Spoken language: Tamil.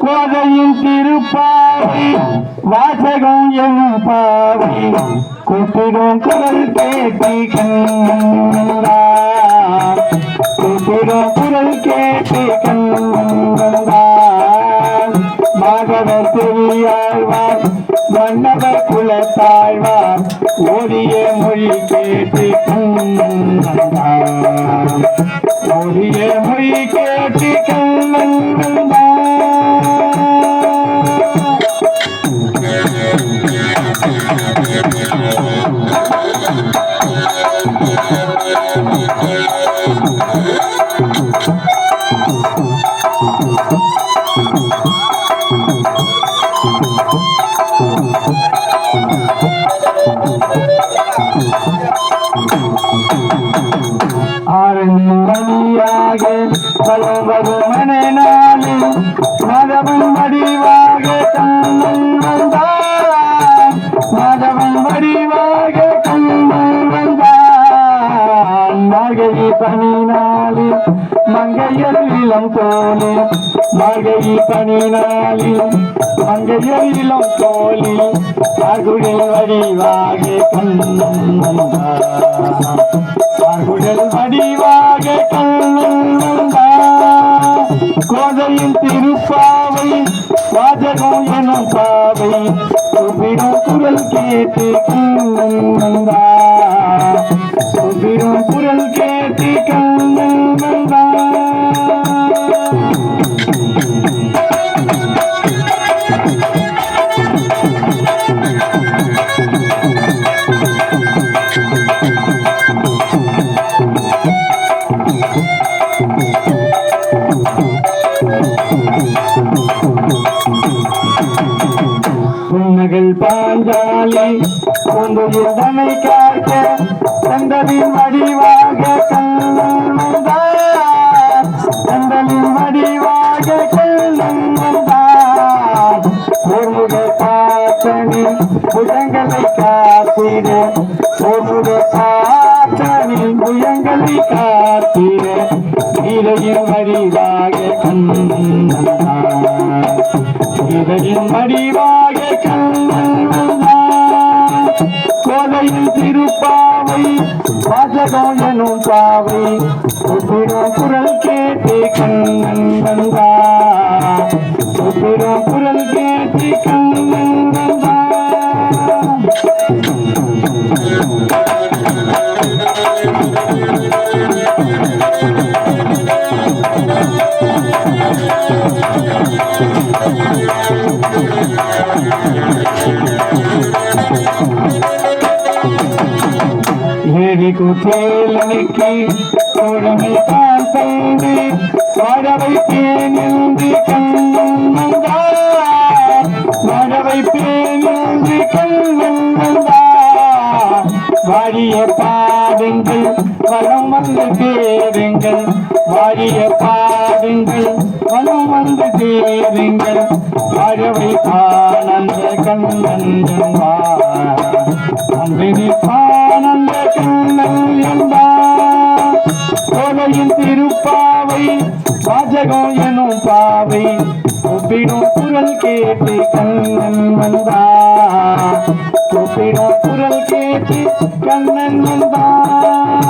கோதையின் திருப்பாவை வாசகம் எனும் பாவை கூப்பிடும் குரல் கேட்டி கண்ணா கூப்பிடும் குரல் கேட்டி கண்ணா மாதவர் திரு மன்னவர் குலத்தாழ்வார் ஓடிய மொழி கேட்டு கண்ணா ஓடிய மொழி கேட்டு கண்ணா ஆரண்யம் மணியாக பலவது மனநாளில் மதவன் வடிவாக மகை பணினாளில் மங்கையர் இளம் தோழி மகை பணினாளில் மங்கையர் இளம் தோழி அகுடில் வடிவாக கண்ணன் வடிவாக கோதையின் திருப்பாவை வாஜகம் எனும் பாவை குரல் கேட்டு கண்ணன் உன்னகள் பாஞ்சாலை பூந்துயில் தன்னை காக்க தந்தலின் வடிவாக கண்ணன் வந்தார். தந்தலின் வடிவாக கண்ணன் வந்தார். ஒருமுக பாத்தனி புஜங்களை காத்திட ஒருமுக பாத்தனி புயங்களை காத்திட இலையின் வடிவாக கண்ண இதழின் மடிவாக கோதையின் திருப்பாவை வாசகம் எனும் பாவை குரல் கேட்டு கண்ணன் வந்தார் ஏழி குற்றேலனுக்கு தோழமை தான் தந்து வாழவை பேனின்று கண்ணன் வந்தார் வாழிய பாடுங்கள் வந்து தேடுங்கள் வாழிய பாடுங்கள் வளம் வந்து தேடுங்கள் வாழவை காணந்த கண்ணன் என்பார் அன்பினி ஆனந்த கண்ணன் பாஜகம் எனும் பாவை கூப்பிடும் குரல் கேட்டு கண்ணன் வந்தா. கூப்பிடும் குரல் கேட்டு கண்ணன் வந்தார்